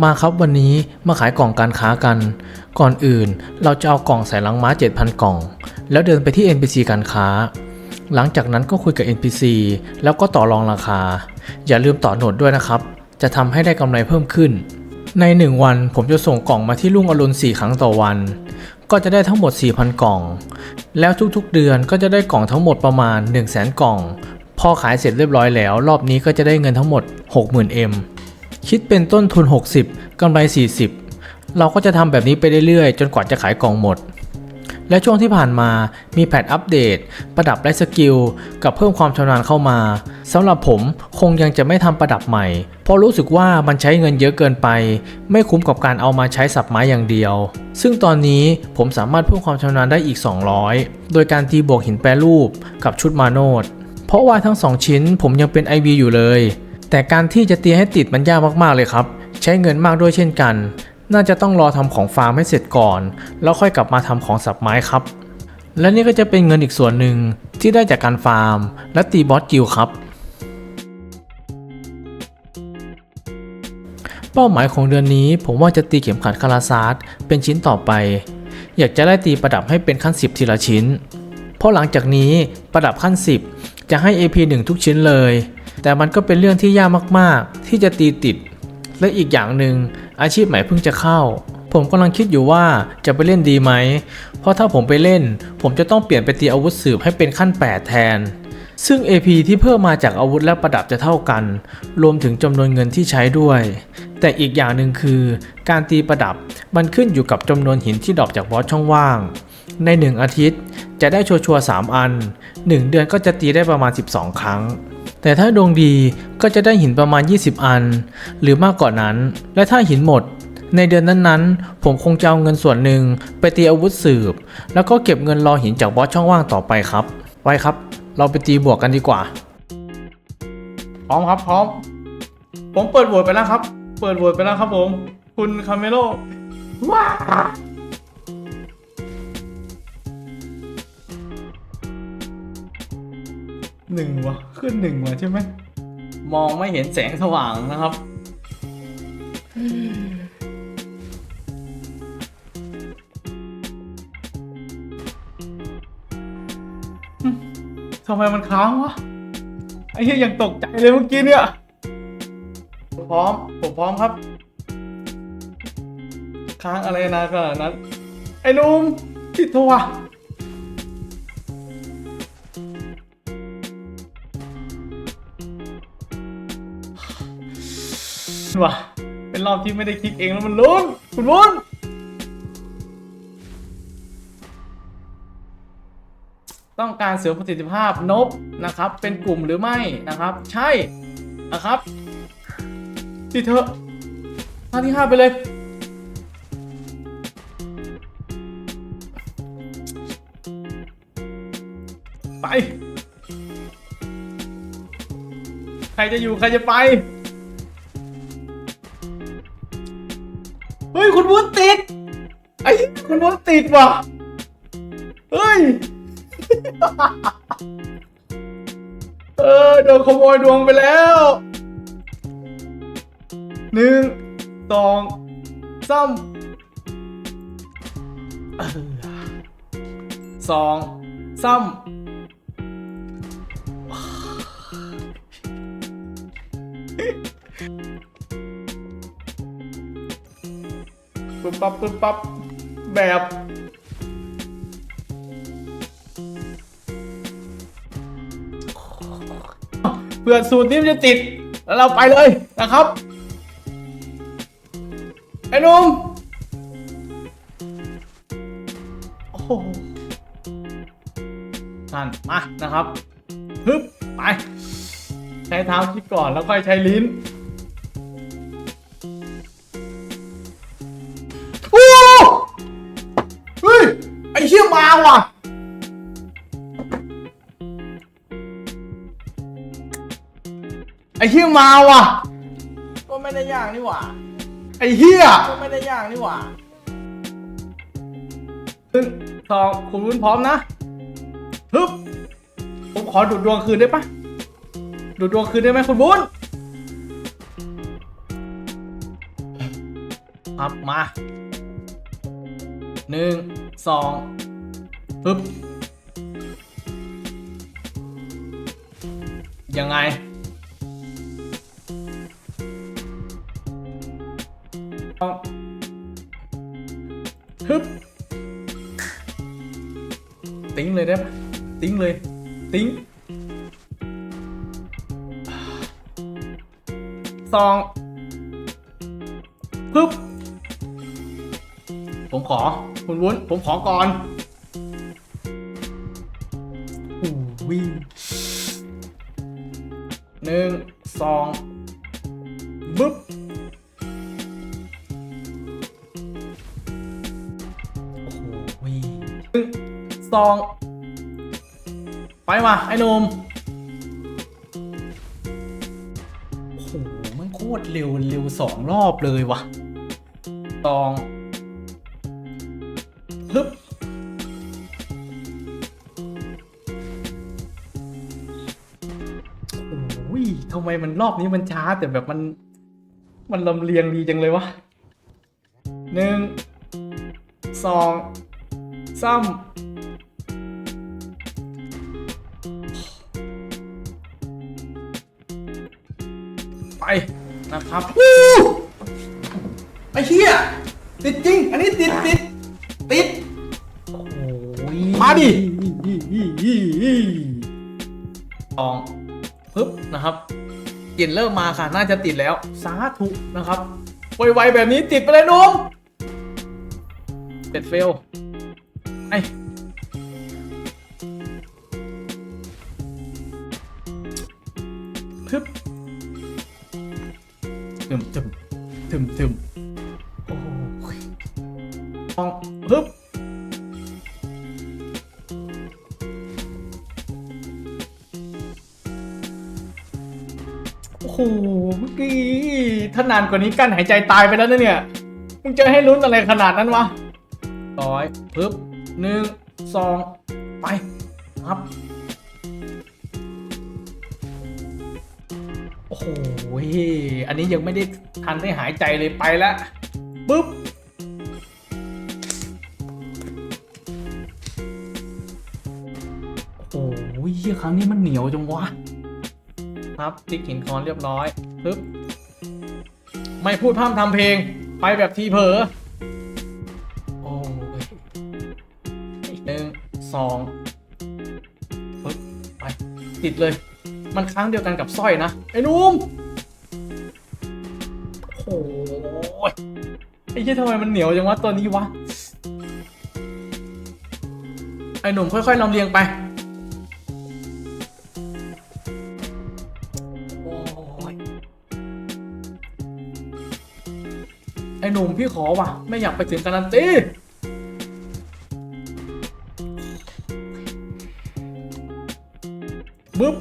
มาครับวันนี้มาขายกล่องการค้ากัน ก่อนอื่นเราจะเอากล่องใส่ลังม้า 7,000 กล่อง แล้วเดินไปที่ NPC การค้า หลังจากนั้นก็คุยกับ NPC แล้วก็ต่อรองราคา อย่าลืมต่อโหนดด้วยนะครับ จะทำให้ได้กำไรเพิ่มขึ้น ใน 1 วันผมจะส่งกล่องมาที่ลุงอรุณ 4 ครั้งต่อวัน ก็จะได้ทั้งหมด 4,000 กล่อง แล้วทุกๆเดือนก็จะได้กล่องทั้งหมดประมาณ 1 0 0 0 0แกล่อง พอขายเสร็จเรียบร้อยแล้ว รอบนี้ก็จะได้เงินทั้งหมด 60,000 M คิดเป็นต้นทุน 60กำไร 40 เราก็จะทำแบบนี้ไปเรื่อยๆ จนกว่าจะขายกล่องหมด และช่วงที่ผ่านมามีแพทอัปเดต ประดับและสกิล กับเพิ่มความชำนาญเข้ามาสำหรับผมคงยังจะไม่ทำประดับใหม่ เพราะรู้สึกว่ามันใช้เงินเยอะเกินไป ไม่คุ้มกับการเอามาใช้สับไม้อย่างเดียว ซึ่งตอนนี้ผมสามารถเพิ่มความชำนาญได้อีก 200 โดยการตีบวกหินแปรรูปกับชุดมาโนดเพราะว่าทั้งสองชิ้นผมยังเป็น IV อยู่เลย แต่การที่จะตีให้ติดมันยากมากๆเลยครับ ใช้เงินมากด้วยเช่นกัน น่าจะต้องรอทำของฟาร์มให้เสร็จก่อน แล้วค่อยกลับมาทำของสับไม้ครับ และนี่ก็จะเป็นเงินอีกส่วนหนึ่งที่ได้จากการฟาร์ม และตีบอสกิลครับ เป้าหมายของเดือนนี้ผมว่าจะตีเข็มขัดคาราซาร์เป็นชิ้นต่อไป อยากจะไล่ตีประดับให้เป็นขั้น 10 ทีละชิ้น เพราะหลังจากนี้ประดับขั้น 10 จะให้ AP 1 ทุกชิ้นเลย แต่มันก็เป็นเรื่องที่ยากมากๆ ที่จะตีติด และอีกอย่างหนึ่งอาชีพใหม่เพิ่งจะเข้า ผมกำลังคิดอยู่ว่าจะไปเล่นดีไหม เพราะถ้าผมไปเล่น ผมจะต้องเปลี่ยนไปตีอาวุธสืบให้เป็นขั้น 8 แทน ซึ่ง AP ที่เพิ่มมาจากอาวุธและประดับจะเท่ากัน รวมถึงจำนวนเงินที่ใช้ด้วย แต่อีกอย่างหนึ่งคือ การตีประดับมันขึ้นอยู่กับจำนวนหินที่ดรอปจากบอสช่องว่างใน 1 อาทิตย์จะได้ชัวร์ๆ3อัน 1 เดือนก็จะตีได้ประมาณ 12 ครั้ง แต่ถ้าดวงดีก็จะได้หินประมาณ 20 อัน หรือมากกว่านั้น และถ้าหินหมด ในเดือนนั้นๆ ผมคงจะเอาเงินส่วนหนึ่งไปตีอาวุธสืบ แล้วก็เก็บเงินรอหินจากบอสช่องว่างต่อไปครับ ไว้ครับ เราไปตีบวกกันดีกว่า พร้อมครับพร้อม ผมเปิดโหวตไปแล้วครับ เปิดโหวตไปแล้วครับผม คุณคาเมโลว้า หนึ่งวะขึ้นหนึ่งวะใช่ไหมมองไม่เห็นแสงสว่างนะครับ ทำไมมันค้างวะ ไอ้เหี้ยยังตกใจเลยเมื่อกี้เนี่ยผมพร้อม ผมพร้อมครับ ค้างอะไรนานขนาดนั้น ไอ้หนุ่มติดโทร ว่ะเป็นรอบที่ไม่ได้คลิกเองแล้วมันลุ้นคุณวุ้นต้องการเสริมประสิทธิภาพนบนะครับ เป็นกลุ่มหรือไม่นะครับ ใช่นะครับติเถอะหน้าที่ห้าไปเลยไป ใครจะอยู่ใครจะไป คุณวุ้นติดว่ะ เฮ้ย เออโดนขโมยดวงไปแล้วหนึ่งสองสามสองสามปึ๊บปั๊บปึ๊บปั๊บ แบบ เพื่อสูตรนี้มันจะติด แล้วเราไปเลยนะครับ ไอ้นุ่มโอ้โหนั่นมานะครับ ฮึบ ไป ใช้เท้าคิดก่อนแล้วค่อยใช้ลิ้น เชี่ยมาว่ะไอ้เฮียมาว่ะ ก็ไม่ได้ยากนี่หว่า ไอ้เฮียก็ไม่ได้ยากนี่หว่าหนึ่งสองคุณวุ้นพร้อมนะฮึบผมขอดูดดวงคืนได้ปะดูดดวงคืนได้ไหมคุณวุ้นครับมาหนึ่ง สองปึ๊บยังไง ฮึบติ้งเลยได้ปะติ้งเลย ติ้งสองฮึบ ผมขอ คุณวุ้น ผมขอก่อนอู้วิหนึ่งสองบึ๊บ โอ้โหวิหนึ่งสองไปว่ะไอ้หนุ่มโอ้โหมันโคตรเร็วเร็วสองรอบเลยว่ะสอง ฮึบโอ้ยทำไมมันรอบนี้มันช้า แต่แบบมัน มันลำเลียงดีจังเลยวะหนึ่งสองสามไปนะครับไอ้เหี้ยติดจริง อันนี้ติดติด ติดโอ้ยมาดิ สองปึ๊บนะครับกลิ่นเริ่มมาค่ะ น่าจะติดแล้ว สาธุนะครับไวๆแบบนี้ติดไปเลยหนุ่มเด็ดเฟลไอ้พึบถึมถึมถึมถึม โอ้โหเมื่อกี้ถ้านานกว่านี้กั้นหายใจตายไปแล้วนะเนี่ย มึงจะให้ลุ้นอะไรขนาดนั้นวะร้อยปึ๊บหนึ่งสองไปครับ โอ้โหอันนี้ยังไม่ได้ทันได้หายใจเลยไปแล้วปึ๊บโอ้ยครั้งนี้มันเหนียวจังวะ ครับติ๊กหินคอนเรียบร้อยปึ๊บไม่พูดพร่ำทำเพลง ไปแบบทีเผลอโอ้ยหนึ่งสองปึ๊บไปติดเลย มันครั้งเดียวกันกับสร้อยนะ ไอ้นุ่มโอ้ยไอ้เหี้ยทำไมมันเหนียวจังวะตัวนี้วะ ไอ้หนุ่มค่อยๆลำเลียงไป ไอ้หนุ่มพี่ขอว่ะ ไม่อยากไปถึงการันตีบึ๊บ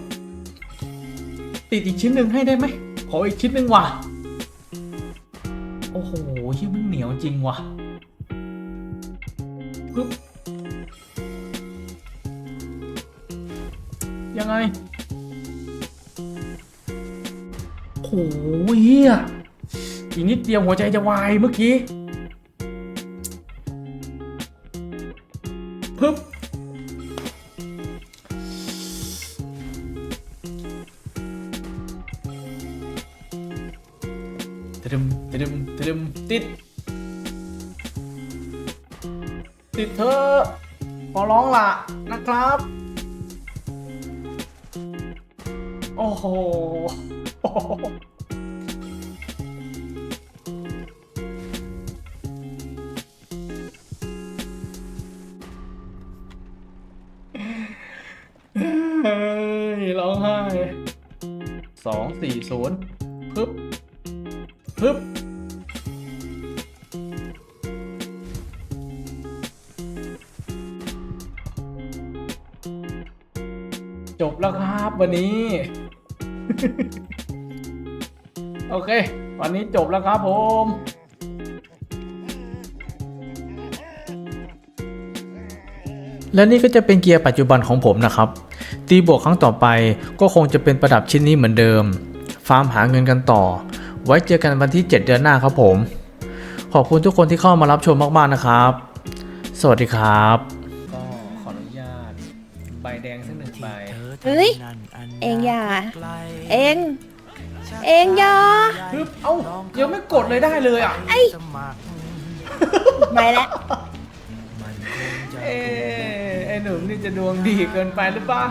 ติดอีกชิ้นหนึ่งให้ได้ไหม ขออีกชิ้นหนึ่งว่ะ โอ้โหยี่มันเหนียวจริงว่ะปึ๊บยังไงโอ้ยเหี้ย อีกนิดเดียวหัวใจจะวายเมื่อกี้ปึ๊บตรึมตรึมตรึมติด ติดเธอขอร้องล่ะนะครับ โอ้โห 2 4 0ปึ๊บปึ๊บจบแล้วครับวันนี้ โอเค วันนี้จบแล้วครับผมและนี่ก็จะเป็นเกียร์ปัจจุบันของผมนะครับ ตีบวกครั้งต่อไปก็คงจะเป็นประดับชิ้นนี้เหมือนเดิม ฟาร์มหาเงินกันต่อ ไว้เจอกันวันที่ 7 เดือนหน้าครับผม ขอบคุณทุกคนที่เข้ามารับชมมากๆนะครับ สวัสดีครับ ก็ขออนุญาตใบแดงสักหนึ่งใบ เฮ้ย เองอย่า เองเองอย่าฮึบเอ้ายังไม่กดเลยได้เลยอะ ไอ้ ไปแล้ว เอ๊ะไอ้หนุ่มนี่จะดวงดีเกินไปหรือเปล่า